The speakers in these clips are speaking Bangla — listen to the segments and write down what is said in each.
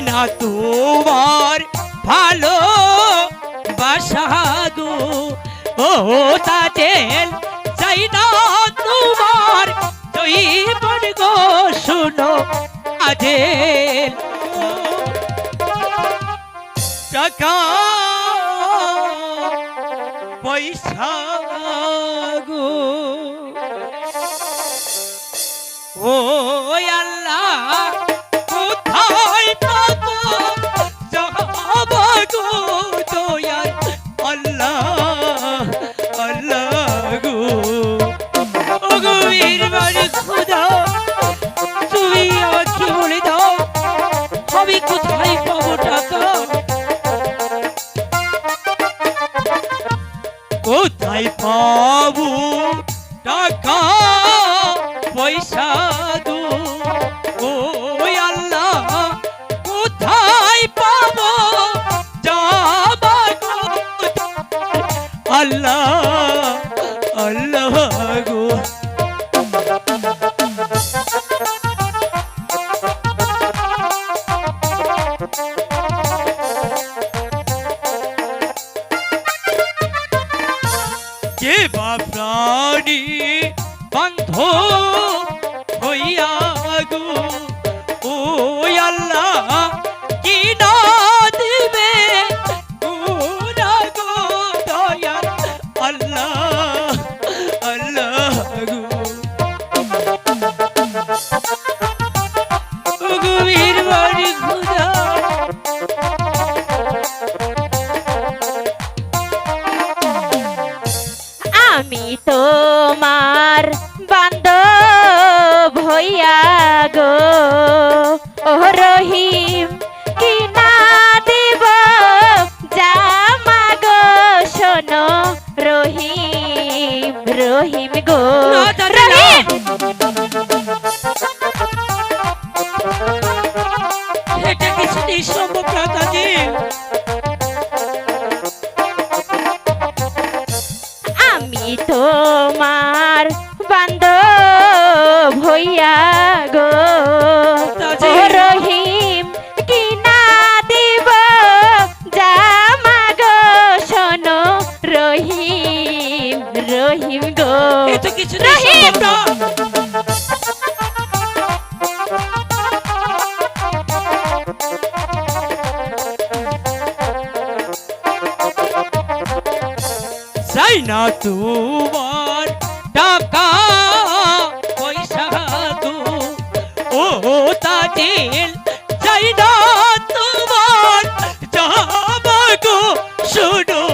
না তোমার ভালো বাসাগো ও তাজেল চাই না তোমার। জয়ীবন গো, শুনো, আজেল। টাকা, পয়সা গো। ও, আল্লাহ। পাবো টাকা পয়সা দু। ও আল্লাহ কোথায় পাব? আল্লাহ আল্লাহ। বন্ধ রহিম গো। রহিম গো। তো রহিম! না চাই না তোমার টাকা পয়সা দু ও তাজেল চাই না তোমার যাবা গো শুনো।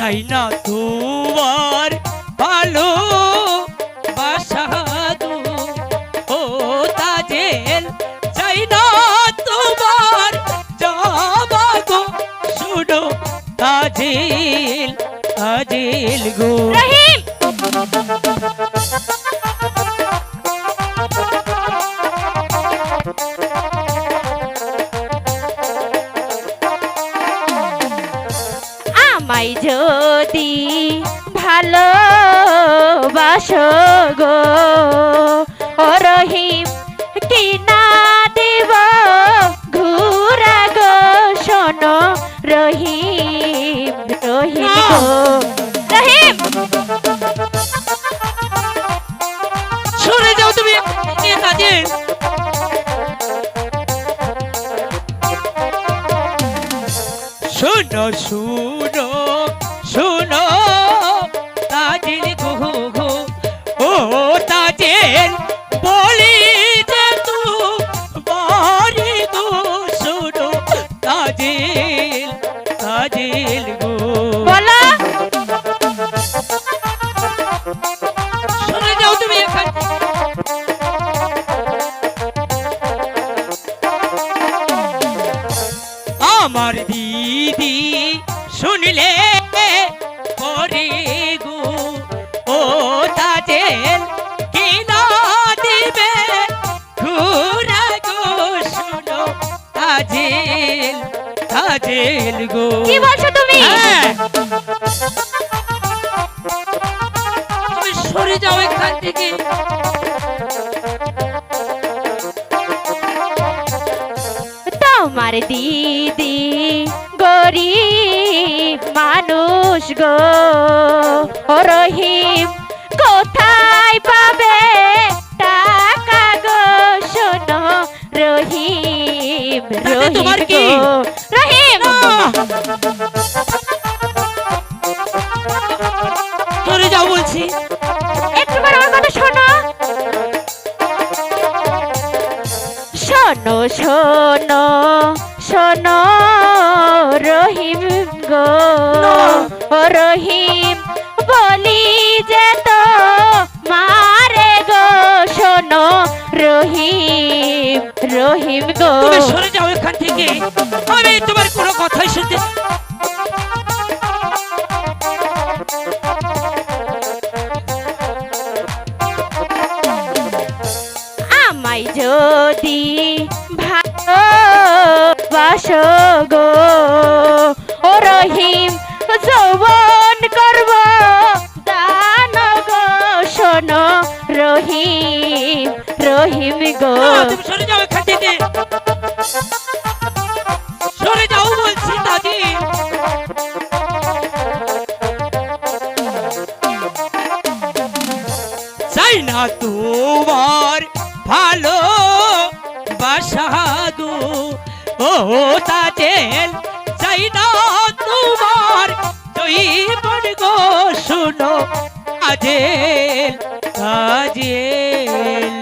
চাই না তোমার যদি ভালো বাসো গো, ও রহিম, কি না দেব? ঘুরা গো, শোনো রহিম রহিম গো। রহিম! শুনো শুনো শুনলে পরে গো। ও তাজেল কি দিবে ঘুরা গো শুনো তাজেল তাজেল গো। কি বলছো তুমি? হ্যাঁ। তুমি সরে যাও এখান থেকে। তোমার দিদি গরিব মানুষ গো। ও রহিম কোথায় পাবে টাকা গো? শোনো রহিম রহিম রহিম। সরে যাও বলছি। একটুবার আমার কথা শোনো। শোনো শোনো শোনো রহিম গো রহিম বলি যে তো মারে গো শোনো রহিম রহিম গো। তুমি সরে যাও এখান থেকে। আমি তোমার কোনো কথাই শুনতে আমায় যদি ভালোবাসো গো ও রহিম, যৌবন করব। দান গো রহিম রহিম গো। চাই না তোমার ভালো বাসা গো ও তাজেল চাই না তোমার জৈবন গো শুনো। আজেল তাজেল